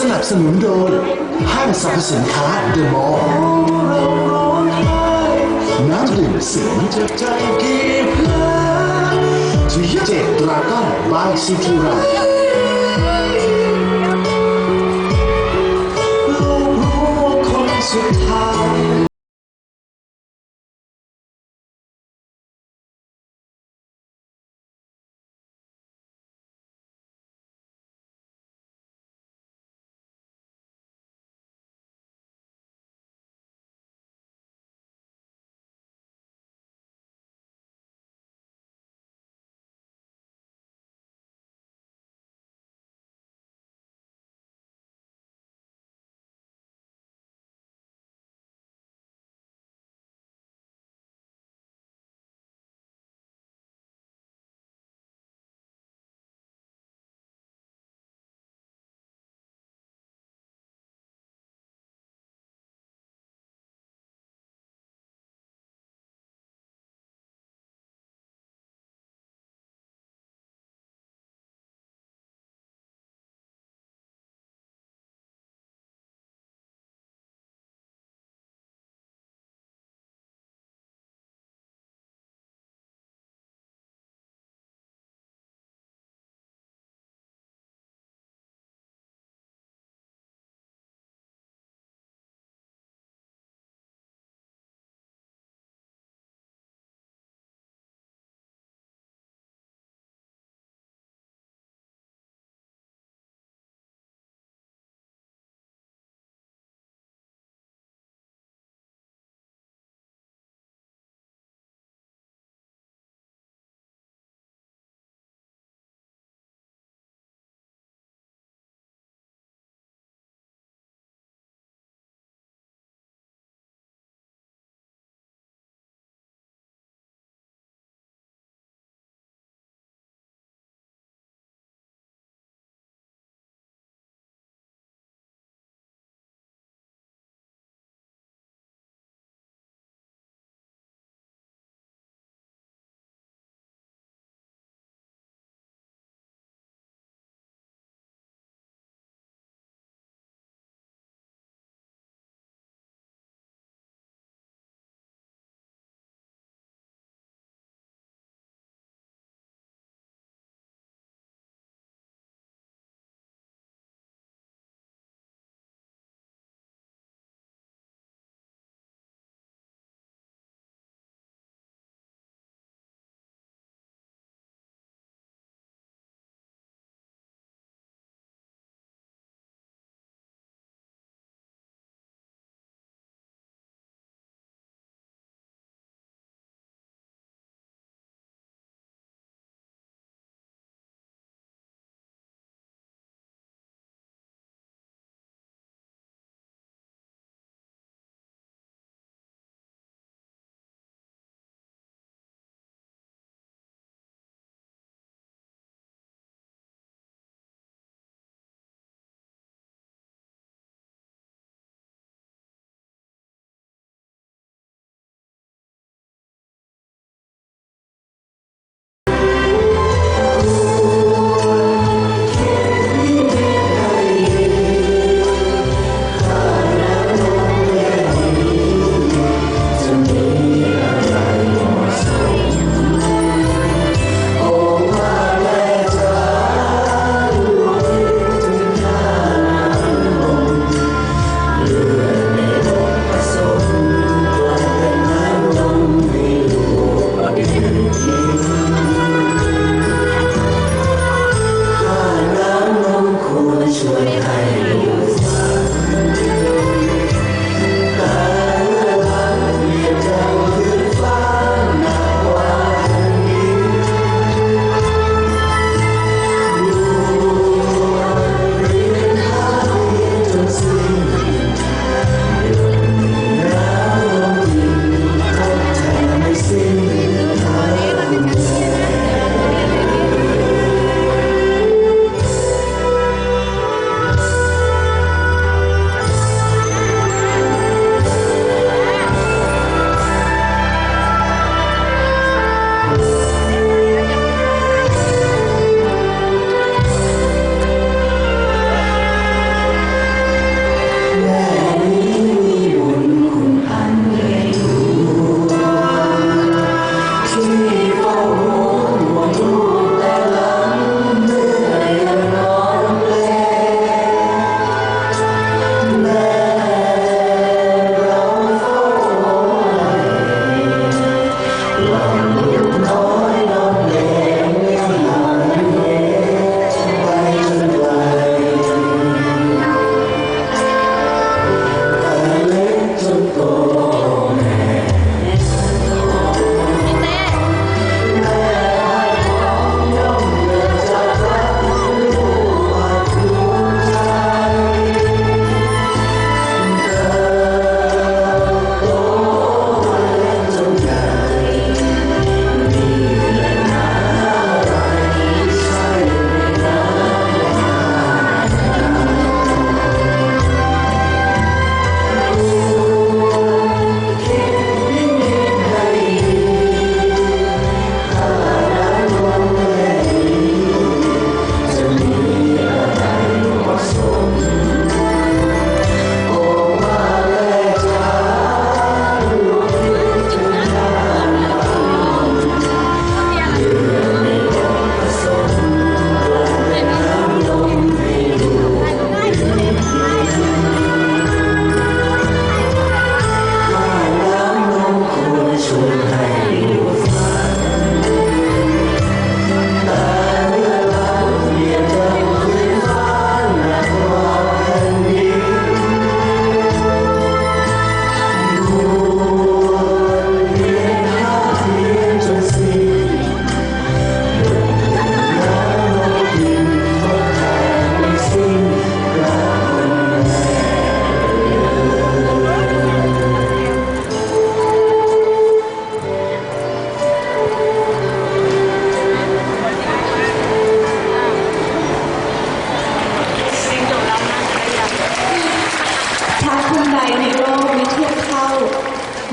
สนับสนุนโดยห้างสรรพสินค้าเดอะมอลล์น้ำดื่มสิงจะใจกี่แผลที่ยังเจ็ดดราก้อนบายซิทีรลู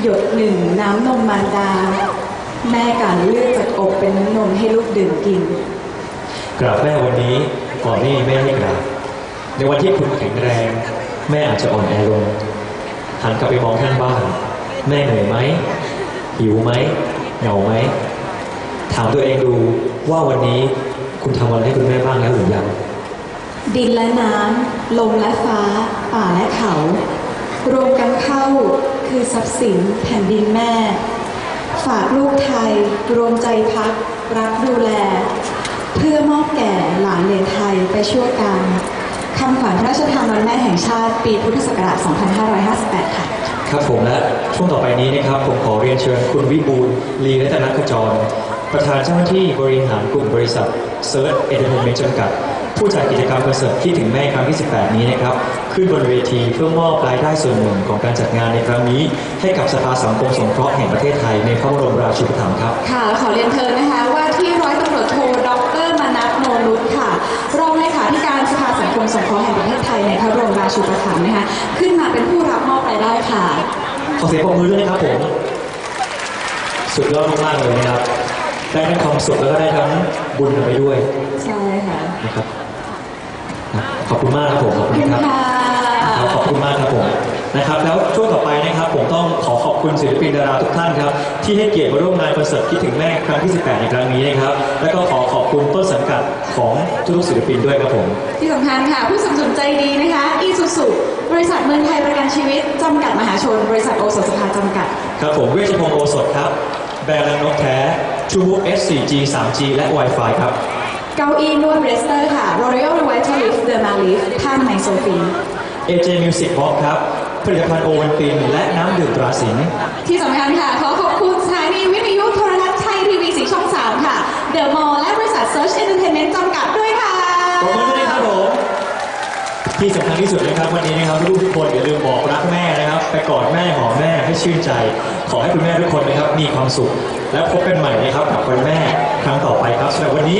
ยดหนึ่งน้ำนมมารดา แม่การเลือกจากอกเป็นน้ำนมให้ลูกดื่มกิน กราบแม่วันนี้ก่อนที่แม่ให้กราบในวันที่คุณแข็งแรง แม่อาจจะอ่อนแอลงหันกลับไปมองท่านบ้านแม่เหนื่อยไหมหิวไหมเหงาไหมถามตัวเองดูว่าวันนี้คุณทำอะไรให้คุณแม่บ้างแล้วหรือยังดินและน้ำลมและฟ้า ป่าและเขา รวมกันเข้า คือทรัพย์สินแผ่นดินแม่ ฝากลูกไทยรวมใจพักรักดูแล เพื่อมอบแก่หลานเลนไทยไปช่วยกันคำขวัญพระราชทานวันแม่แห่งชาติ ปีพุทธศักราช 2558 ค่ะ ครับผมและช่วงต่อไปนี้นะครับผมขอเรียนเชิญคุณวิบูลย์ลีรัตนขจร ประธานเจ้าหน้าที่บริหารกลุ่มบริษัทเซิร์ชเอเดนเมนจำกัด ผู้จัดกิจกรรมคอนเสิร์ตที่ถึงแม่ครั้งที่ 18 นี้นะครับ ขึ้นบนเวทีเพื่อมอบรายได้ส่วนหนึ่งของการจัดงานในครั้งนี้ ให้กับสภาสังคมสงเคราะห์แห่งประเทศไทยในพระบรมราชูปถัมภ์ครับ ค่ะ ขอเรียนเชิญนะคะว่าที่ร้อยตำรวจโทดรมนัสโนนุชค่ะ รองเลขาธิการสภาสังคมสงเคราะห์แห่งประเทศไทยในพระบรมราชูปถัมภ์นะคะ ขึ้นมาเป็นผู้รับมอบรายได้ค่ะ ขอเสียงปรบมือด้วยนะครับผม สุดยอดมากๆเลยนะครับ ได้ทั้งความสุขแล้วก็ได้ทั้งบุญกันไปด้วย ใช่ค่ะนะครับนะ ขอบคุณมากครับผมขอบขอบคุคุณณครับค่ะครับขอบคุณมากครับผมนะครับแล้วช่วงต่อไปนะครับผมต้องขอขอบคุณศิลปินดาราทุกท่านครับที่ให้เกียรติมาร่วมงานคอนเสิร์ตคิดถึงแม่ครั้งที่ 18 ในครั้งนี้นะครับแล้วก็ขอขอบคุณต้นสังกัดของทุกๆศิลปินด้วยครับผม ที่สำคัญค่ะ ผู้สนับสนุนใจดีนะคะอีซูซูบริษัทเมืองไทยประกันชีวิตจำกัดมหาชน บริษัทโอสถสภาจำกัดครับผมเวชพงศ์โอสถครับแบรนด์รังนกแท้ True S4G 3G และ Wi-Fi ครับ เก้าอี้นวดเบรสเตอร์ค่ะ Royal Revitalift The Malif ท่านไมโซฟี AJ Music Box ครับ ผลิตภัณฑ์โอวันตินและน้ำดื่มตราสิงห์ที่สำคัญค่ะ ขอขอบคุณสถานีวิทยุโทรทัศน์ไทยทีวีสีช่อง 3 ค่ะ เดอะมอลและบริษัท Search Entertainment จำกัดด้วยค่ะ ขอบคุณด้วยนะครับผม ที่สำคัญที่สุดนะครับวันนี้นะครับลูกทุกคนอย่าลืมบอกรักแม่นะครับ ไปกอดแม่หอมแม่ให้ชื่นใจ ขอให้คุณแม่ทุกคนนะครับมีความสุข และพบกันใหม่นะครับกับวันแม่ครั้งต่อไปครับสำหรับวันนี้